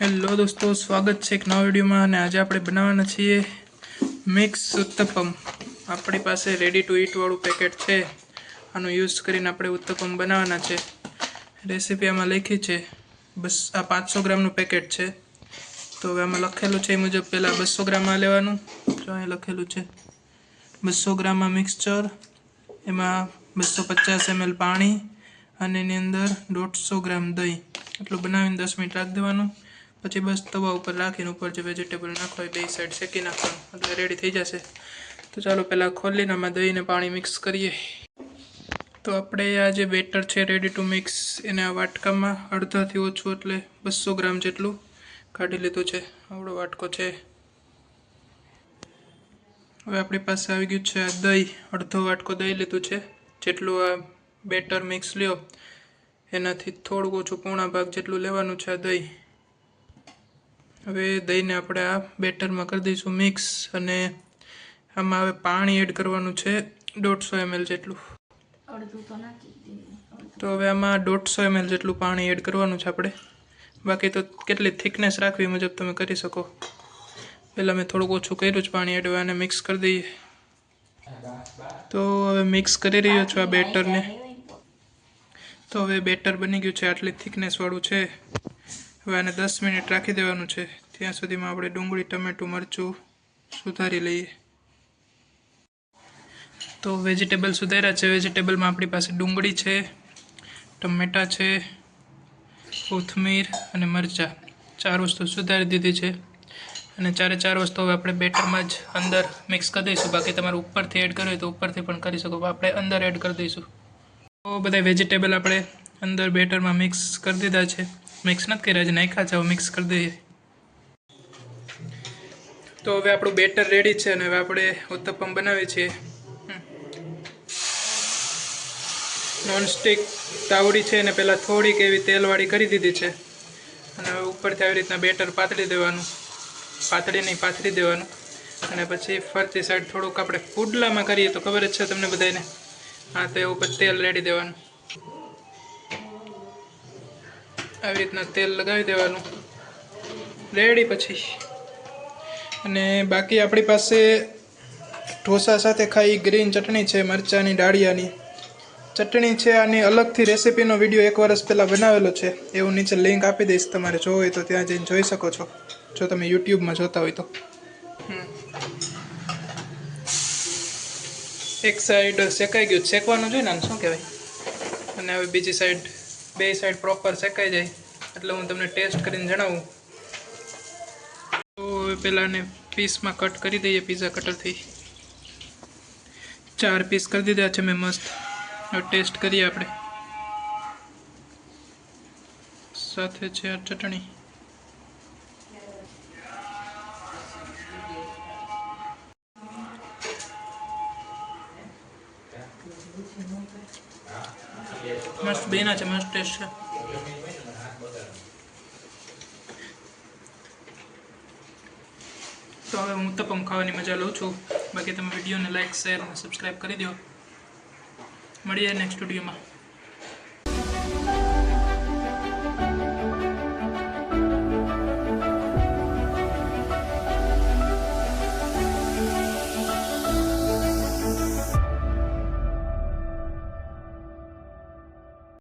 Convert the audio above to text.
Hello દોસ્તો, સ્વાગત છે એક નવા વિડીયોમાં અને આજે આપણે બનાવવાના છીએ મિક્સ ઉત્તપમ. આપણી પાસે રેડી ટુ ઈટવાળું પેકેટ છે. આનો યુઝ કરીને આપણે ઉત્તપમ બનાવવાના છે. રેસીપી આમાં લખી છે, બસ આ પાંચસો ગ્રામનું પેકેટ છે. તો હવે આમાં લખેલું છે એ મુજબ પહેલાં બસો ગ્રામમાં લેવાનું. જો અહીં લખેલું છે, બસો ગ્રામમાં મિક્સચર એમાં બસો પચાસ એમએલ પાણી અને એની અંદર દોઢસો ગ્રામ દહીં. એટલું બનાવીને દસ મિનિટ રાખી દેવાનું. પછી બસ તવા ઉપર રાખીને ઉપર જે વેજીટેબલ નાખો એ બે સાઈડ શેકી નાખવાનું. એટલે રેડી થઈ જશે. તો ચાલો પહેલાં ખોલીને આમાં દહીંને પાણી મિક્સ કરીએ. તો આપણે આ જે બેટર છે રેડી ટુ મિક્સ એને આ વાટકામાં અડધાથી ઓછું એટલે બસો ગ્રામ જેટલું કાઢી લીધું છે. આવડો વાટકો છે. હવે આપણી પાસે આવી ગયું છે આ દહીં. અડધો વાટકો દહીં લીધું છે. જેટલું આ બેટર મિક્સ લ્યો, એનાથી થોડુંક ઓછું પોણા ભાગ જેટલું લેવાનું છે આ દહીં. હવે દહીંને આપણે આ બેટરમાં કરી દઈશું મિક્સ અને આમાં હવે પાણી એડ કરવાનું છે દોઢસો એમએલ જેટલું. તો હવે આમાં દોઢસો એમએલ જેટલું પાણી એડ કરવાનું છે આપણે. બાકી તો કેટલી થિકનેસ રાખવી મુજબ તમે કરી શકો. પહેલાં મેં થોડુંક ઓછું કર્યું છે પાણી એડ અને મિક્સ કરી દઈએ. તો હવે મિક્સ કરી રહ્યો છું આ બેટરને. તો હવે બેટર બની ગયું છે આટલી થિકનેસવાળું છે. હવે આને દસ મિનિટ રાખી દેવાનું છે. ત્યાં સુધીમાં આપણે ડુંગળી, ટમેટું, મરચું સુધારી લઈએ. તો વેજીટેબલ સુધાર્યા છે. વેજીટેબલમાં આપણી પાસે ડુંગળી છે, ટમેટાં છે, કોથમીર અને મરચાં. ચાર વસ્તુ સુધારી દીધી છે. અને ચારે ચાર વસ્તુ હવે આપણે બેટરમાં જ અંદર મિક્સ કરી દઈશું. બાકી તમારે ઉપરથી એડ કરવી હોય તો ઉપરથી પણ કરી શકો. આપણે અંદર એડ કરી દઈશું. તો બધા વેજીટેબલ આપણે અંદર બેટરમાં મિક્સ કરી દીધા છે. મિક્સ નથી કર્યા છે, નાખ્યા છે મિક્સ કરી દઈએ. તો હવે આપણું બેટર રેડી છે અને હવે આપણે ઉત્તપમ બનાવીએ છીએ. નોનસ્ટિક તાવડી છે અને પહેલાં થોડીક એવી તેલવાળી કરી દીધી છે. અને હવે ઉપરથી આવી રીતના બેટર પાતળી દેવાનું. પાતળી નહીં પાથરી દેવાનું. અને પછી ફરતી સાઈડ થોડુંક આપણે પુડલામાં કરીએ તો ખબર જ છે તમને બધાને હા, તો એ ઉપર તેલ રેડી દેવાનું. આવી રીતના તેલ લગાવી દેવાનું. રેડી પછી. અને બાકી આપણી પાસે ઢોસા સાથે ખાઈ ગ્રીન ચટણી છે મરચાંની ડાળિયાની. ચટણી છે આની અલગથી રેસીપીનો વીડિયો એક વર્ષ પહેલાં બનાવેલો છે. એવું નીચે લિંક આપી દઈશ તમારે જોવું હોય તો ત્યાં જઈને જોઈ શકો છો. જો તમે યુટ્યુબમાં જોતા હોય તો. એક સાઈડ શેકાઈ ગયું શેકવાનું જોઈએ ને શું કહેવાય? અને હવે બીજી સાઈડ બે સાઈડ પ્રોપર શેકાઈ જાય, એટલે હું તમને ટેસ્ટ કરીને જણાવું. તો પહેલાં પીસમાં કટ કરી દઈએ પીઝા કટરથી ચાર પીસ કરી દીધા છે, મેં મસ્ત. ટેસ્ટ કરીએ આપણે. સાથે છે ચટણી. મસ્ત બેના છે મસ્ત ટેસ્ટ છે તો હવે હું ઉત્તપમ ખાવાની મજા લઉં છું બાકી તમે વિડીયોને લાઈક શેર અને સબસ્ક્રાઈબ કરી દો મળીએ નેક્સ્ટ વિડીયોમાં